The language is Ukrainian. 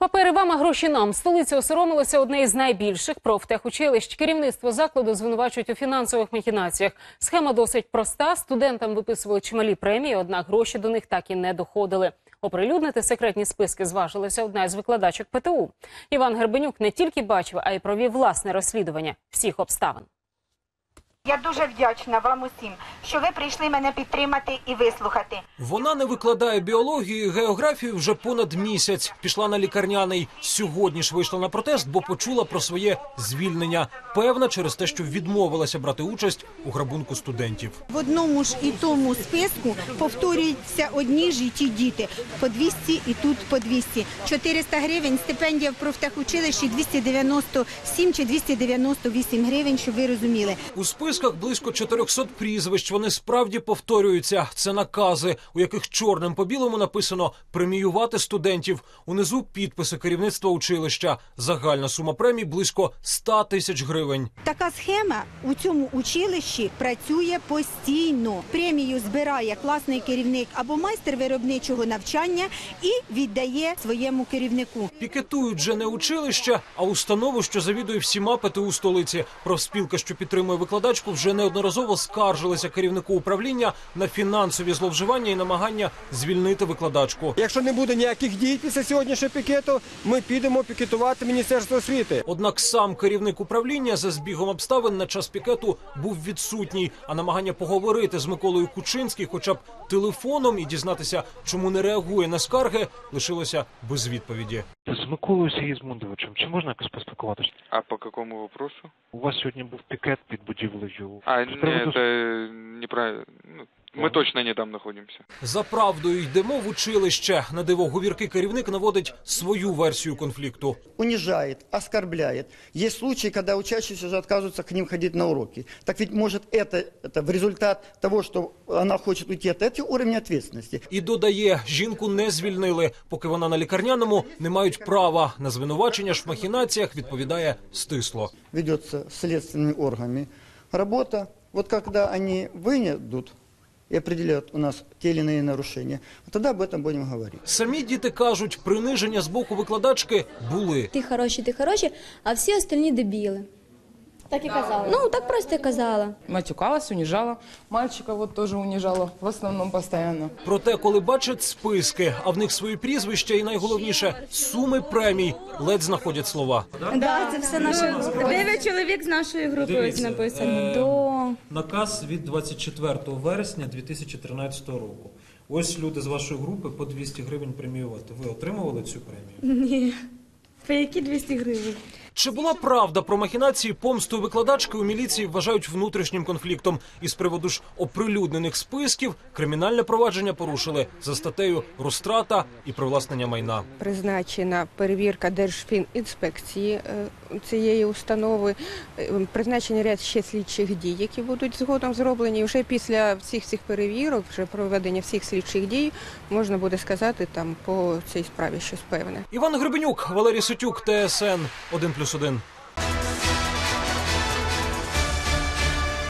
Папери вам, а гроші нам. Столиця осоромилася одне із найбільших профтехучилищ. Керівництво закладу звинувачують у фінансових махінаціях. Схема досить проста. Студентам виписували чималі премії, однак гроші до них так і не доходили. Оприлюднити секретні списки зважилася одна із викладачок ПТУ. Іван Гербенюк не тільки бачив, а й провів власне розслідування всіх обставин. Я дуже вдячна вам усім, що ви прийшли мене підтримати і вислухати. Вона не викладає біологію і географію вже понад місяць. Пішла на лікарняний. Сьогодні ж вийшла на протест, бо почула про своє звільнення. Певна через те, що відмовилася брати участь у грабунку студентів. В одному ж і тому списку повторюються одні ж і ті діти. По 200 і тут по 200. 400 гривень, стипендія в профтехучилищі 297 чи 298 гривень, щоб ви розуміли. У списках близько 400 прізвищ. Вони справді повторюються. Це накази, у яких чорним по білому написано преміювати студентів. Унизу підписи керівництва училища. Загальна сума премій близько 100 тисяч гривень. Така схема у цьому училищі працює постійно. Премію збирає класний керівник або майстер виробничого навчання і віддає своєму керівнику. Пікетують же не училище, а установу, що завідує всіма ПТУ столиці. Профспілка, що підтримує викладачку, вже неодноразово скаржилися керівнику управління на фінансові зловживання і намагання звільнити викладачку. Якщо не буде ніяких дій після сьогоднішнього пікету, ми підемо пікетувати Міністерство освіти. Однак сам керівник управління за збігом обставин на час пікету був відсутній. А намагання поговорити з Миколою Кучинським, хоча б телефоном, і дізнатися, чому не реагує на скарги, лишилося без відповіді. З Миколою Сігізмундовичем, чи можна якось поспілкуватися? А по какому вопросу? У вас сьогодні був пікет під будівлею. А, ні, це это неправильно. Ну, мы Ладно. точно не там находимся. За правдою йдемо в училище. На диво говіркий керівник наводить свою версію конфлікту. унижает, оскорбляет. Есть случаи, когда учащиеся уже отказываются к ним ходить на уроки. Так ведь может это, это в результат того, что она хочет уйти от этого уровня ответственности. І додає, жінку не звільнили, поки вона на лікарняному не мають права. На звинувачення ж в махінаціях відповідає стисло. Ведется следственными органами работа. Вот когда они вынедут и определяют у нас те или иные нарушения, тоді тогда об этом будем говорить. Самі діти кажуть, приниження з боку викладачки були. Ти хороші, ти хороші, а всі остальні дебіли. Так і казала. Ну, так просто і казала. матюкалась, унижала. Мальчика вот тоже унижала, в основном постоянно. Проте, коли бачать списки, а в них свої прізвища і найголовніше суми премій, ледь знаходять слова. Да, це все наша група. Дев'ять чоловік з нашої групи ось написано. До Наказ від 24 вересня 2013 року. Ось люди з вашої групи по 200 гривень преміювати. Ви отримували цю премію? ні. По які 200 гривень? Чи була правда про махінації помсту викладачки у міліції вважають внутрішнім конфліктом? І з приводу ж оприлюднених списків кримінальне провадження порушили за статтею розтрата і привласнення майна. призначена перевірка Держфінінспекції е, цієї установи. Е, Призначені ряд ще слідчих дій, які будуть згодом зроблені. І вже після всіх цих перевірок, вже проведення всіх слідчих дій, можна буде сказати там по цій справі щось певне. Іван Гребенюк, Валерій Сутюк, ТСН 1+,1 плюс один.